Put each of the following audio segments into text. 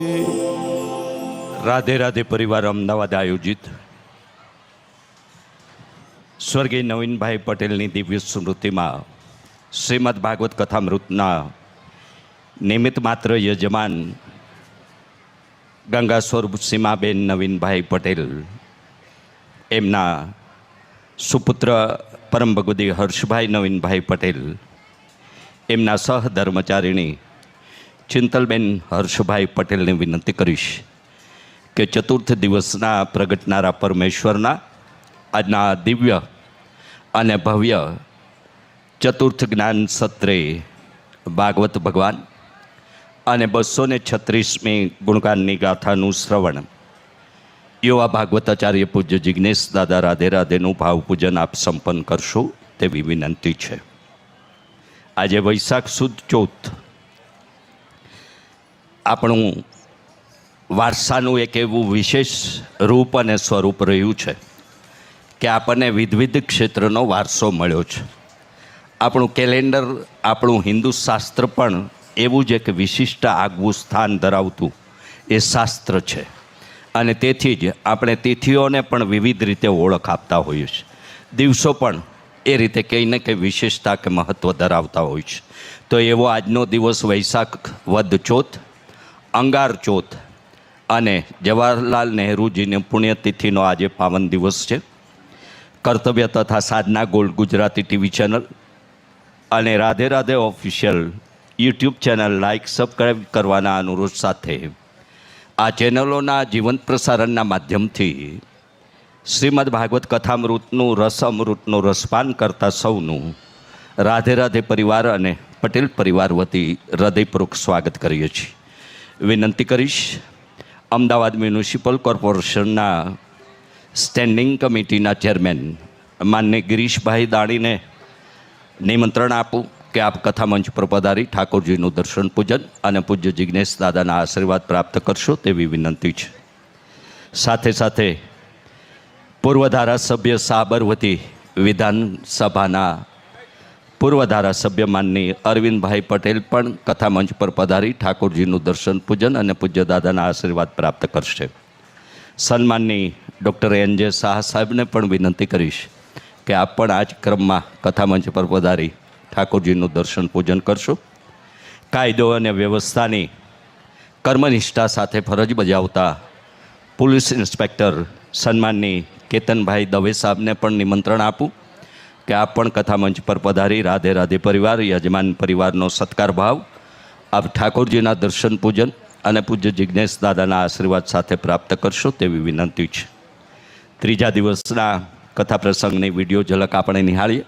રાધે રાધે પરિવાર અમદાવાદ આયોજિત. સ્વર્ગીય નવીનભાઈ પટેલની દિવ્ય સ્મૃતિમાં શ્રીમદ ભાગવત કથામૃતના નિમિત્ત માત્ર યજમાન ગંગા સ્વરૂપ સીમાબેન નવીનભાઈ પટેલ, એમના સુપુત્ર પરમ ભગવદી હર્ષભાઈ નવીનભાઈ પટેલ, એમના સહધર્મચારીણી ચિંતલબેન હર્ષભાઈ પટેલને વિનંતી કરીશ કે ચતુર્થ દિવસના પ્રગટનારા પરમેશ્વરના આજના દિવ્ય અને ભવ્ય ચતુર્થ જ્ઞાન સત્રે ભાગવત ભગવાન અને બસો ને છત્રીસમી ગુણગાનની ગાથાનું શ્રવણ. યુવા ભાગવતાચાર્ય પૂજ્ય જિજ્ઞેશ દાદા રાધે રાધેનું ભાવપૂજન આપ સંપન્ન કરશો તેવી વિનંતી છે. આજે વૈશાખ સુદ ચોથ આપણું વારસાનું એક એવું વિશેષ રૂપ અને સ્વરૂપ રહ્યું છે કે આપણને વિધવિધ ક્ષેત્રનો વારસો મળ્યો છે. આપણું કેલેન્ડર, આપણું હિન્દુ શાસ્ત્ર પણ એવું જ એક વિશિષ્ટ આગવું સ્થાન ધરાવતું એ શાસ્ત્ર છે. અને તેથી જ આપણે તિથિઓને પણ વિવિધ રીતે ઓળખ આપતા હોઈએ છીએ. દિવસો પણ એ રીતે કંઈ ને કંઈ વિશેષતા કે મહત્ત્વ ધરાવતા હોય છે. તો એવો આજનો દિવસ વૈશાખ વદ ચોથ અંગાર ચોથ અને જવાહરલાલ નહેરુજીની પુણ્યતિથિનો આજે પાવન દિવસ છે. કર્તવ્ય તથા Sadhana gold Gujarati TV channel અને Radhe Radhe official YouTube channel like subscribe કરવાના અનુરોધ સાથે આ ચેનલોના જીવંત પ્રસારણના માધ્યમથી શ્રીમદ ભાગવત કથામૃતનું રસ અમૃતનું રસપાન કરતા સૌનું રાધે રાધે પરિવાર અને પટેલ પરિવાર વતી હૃદયપૂર્વક સ્વાગત કરીએ છીએ. વિનંતી કરીશ. અમદાવાદ મ્યુનિસિપલ કોર્પોરેશનના સ્ટેન્ડિંગ કમિટીના ચેરમેન માનની ગિરીશભાઈ દાણીને નિમંત્રણ આપું કે આપ કથા મંચ પર પધારી ઠાકોરજીનું દર્શન પૂજન અને પૂજ્ય જિજ્ઞેશ દાદાના આશીર્વાદ પ્રાપ્ત કરશો તેવી વિનંતી છે. સાથે સાથે પૂર્વ ધારાસભ્ય સાબરવતી વિધાનસભાના પૂર્વ ધારાસભ્ય માનની અરવિંદભાઈ પટેલ પણ કથા મંચ પર પધારી ઠાકોરજીનું દર્શન, પૂજન અને પૂજ્ય દાદાના આશીર્વાદ પ્રાપ્ત કરશે. સન્માનની ડૉક્ટર એન જે શાહ સાહેબને પણ વિનંતી કરીશ કે આપ પણ આ જ ક્રમમાં કથા મંચ પર પધારી ઠાકોરજીનું દર્શન, પૂજન કરશો. કાયદો અને વ્યવસ્થાની કર્મનિષ્ઠા સાથે ફરજ બજાવતા પોલીસ ઇન્સ્પેક્ટર સન્માનની કેતનભાઈ દવે સાહેબને પણ નિમંત્રણ આપું. કે આપ પણ કથા મંચ પર પધારી, રાધે રાધે પરિવાર, યજમાન પરિવારનો સત્કાર ભાવ, આપ ઠાકોરજીના દર્શન પૂજન અને પૂજ્ય જિજ્ઞેશ દાદાના આશીર્વાદ સાથે પ્રાપ્ત કરશો તેવી વિનંતી છે. ત્રીજા દિવસના કથા પ્રસંગની વીડિયો ઝલક આપણે નિહાળીએ,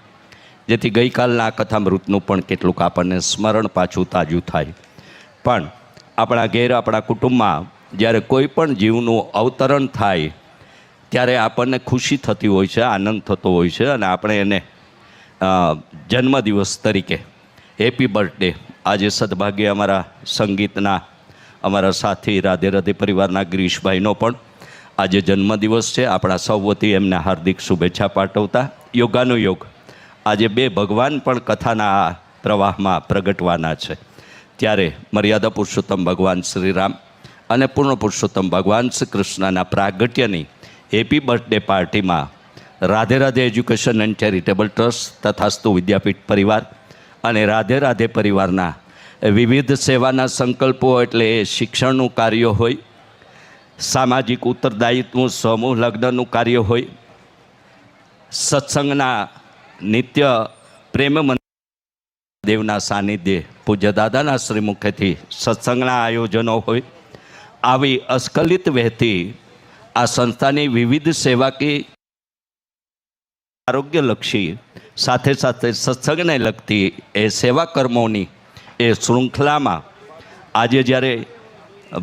જેથી ગઈકાલના કથામૃતનું પણ કેટલુંક આપણને સ્મરણ પાછું તાજું થાય. પણ આપણા ઘેર, આપણા કુટુંબમાં જ્યારે કોઈ પણ જીવનું અવતરણ થાય ત્યારે આપણને ખુશી થતી હોય છે, આનંદ થતો હોય છે અને આપણે એને જન્મદિવસ તરીકે હેપી બર્થડે. આજે સદભાગ્ય અમારા સંગીતના, અમારા સાથી રાધે રાધે પરિવારના ગિરીશભાઈનો પણ આજે જન્મદિવસ છે. આપણા સૌ વતી એમને હાર્દિક શુભેચ્છા પાઠવતા. યોગાનુયોગ. આજે બે ભગવાન પણ કથાના આ પ્રવાહમાં પ્રગટવાના છે. ત્યારે મર્યાદા પુરુષોત્તમ ભગવાન શ્રી રામ અને પૂર્ણ પુરુષોત્તમ ભગવાન શ્રી કૃષ્ણના પ્રાગટ્યની હેપી બર્થડે પાર્ટીમાં Radhe Radhe education and charitable trust Tathastu Vidyapeeth પરિવાર અને રાધે રાધે પરિવારના વિવિધ સેવાના સંકલ્પો એટલે શિક્ષણનું કાર્ય હોય, સામાજિક ઉત્તરદાયિત્વ સમૂહ લગ્નનું કાર્ય હોય, સત્સંગના નિત્ય પ્રેમ દેવના સાનિધ્ય, પૂજ્ય દાદાના શ્રીમુખેથી સત્સંગના આયોજનો હોય, આવી અસ્ખલિત વહેતી આ સંસ્થાની વિવિધ સેવાકી આરોગ્યલક્ષી સાથે સાથે સત્સંગને લગતી એ સેવા કર્મોની એ શૃંખલામાં આજે જ્યારે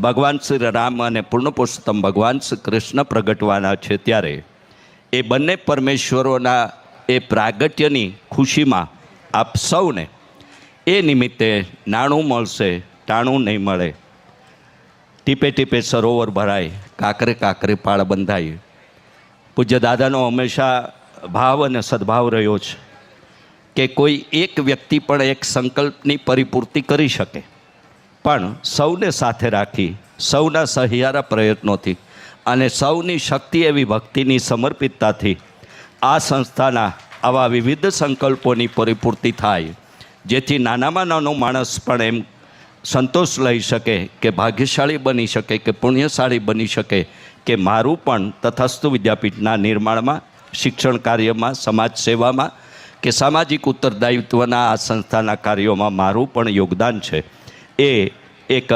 ભગવાન શ્રી રામ અને પૂર્ણ પુરુષોત્તમ ભગવાન શ્રી કૃષ્ણ પ્રગટવાના છે ત્યારે એ બંને પરમેશ્વરોના એ પ્રાગટ્યની ખુશીમાં આપ સૌને એ નિમિત્તે નાણું મળશે, ટાણું નહીં મળે. ટીપે ટીપે સરોવર ભરાય. કાકરે કાકરે પાળ બંધાય. પૂજ્ય દાદાનો હંમેશા ભાવ અને સદભાવ રહ્યો છે કે કોઈ એક વ્યક્તિ પણ એક સંકલ્પની પરિપૂર્તિ કરી શકે. પણ સૌને સાથે રાખી, સૌના સહિયારા પ્રયત્નોથી અને સૌની શક્તિ એવી ભક્તિની સમર્પિતતાથી આ સંસ્થાના આવા વિવિધ સંકલ્પોની પરિપૂર્તિ થાય. જેથી નાનામાં નાનો માણસ પણ એમ સંતોષ લઈ શકે, કે ભાગ્યશાળી બની શકે, કે પુણ્યશાળી બની શકે, કે મારું પણ તથસ્તુ વિદ્યાપીઠના નિર્માણમાં, શિક્ષણ કાર્યમાં, સમાજ સેવામાં, કે સામાજિક ઉત્તરદાયિત્વના આ સંસ્થાના કાર્યોમાં મારું પણ યોગદાન છે. એ એક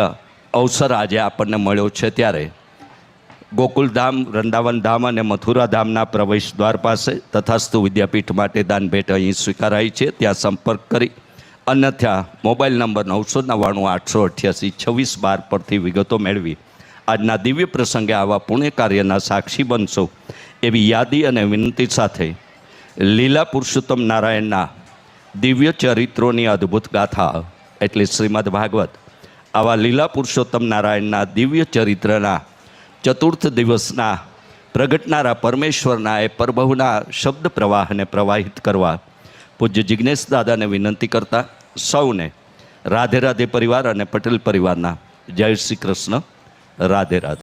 અવસર આજે આપણને મળ્યો છે ત્યારે. ગોકુલધામ વૃંદાવન ધામ અને મથુરા ધામના પ્રવેશ દ્વાર પાસે તથાસ્તુ વિદ્યાપીઠ માટે દાન ભેટ અહીં સ્વીકારાઈ છે. ત્યાં સંપર્ક કરી અન્યથા મોબાઈલ નંબર નવસો નવ્વાણું આઠસો અઠ્યાસી છવ્વીસ બાર પરથી વિગતો મેળવી. આજના દિવ્ય પ્રસંગે આવા પુણ્ય કાર્યના સાક્ષી બનશો એવી યાદી અને વિનંતી સાથે લીલા પુરુષોત્તમ નારાયણના દિવ્ય ચરિત્રોની અદ્ભુત ગાથા એટલે શ્રીમદ ભાગવત. આવા લીલા પુરુષોત્તમ નારાયણના દિવ્ય ચરિત્રના ચતુર્થ દિવસના પ્રગટનારા પરમેશ્વરના એ પરભવના શબ્દ પ્રવાહને પ્રવાહિત કરવા પૂજ્ય જિજ્ઞેશ દાદાને વિનંતી કરતા સૌને રાધે રાધે પરિવાર અને પટેલ પરિવારના જય શ્રી કૃષ્ણ, રાધે રાધે.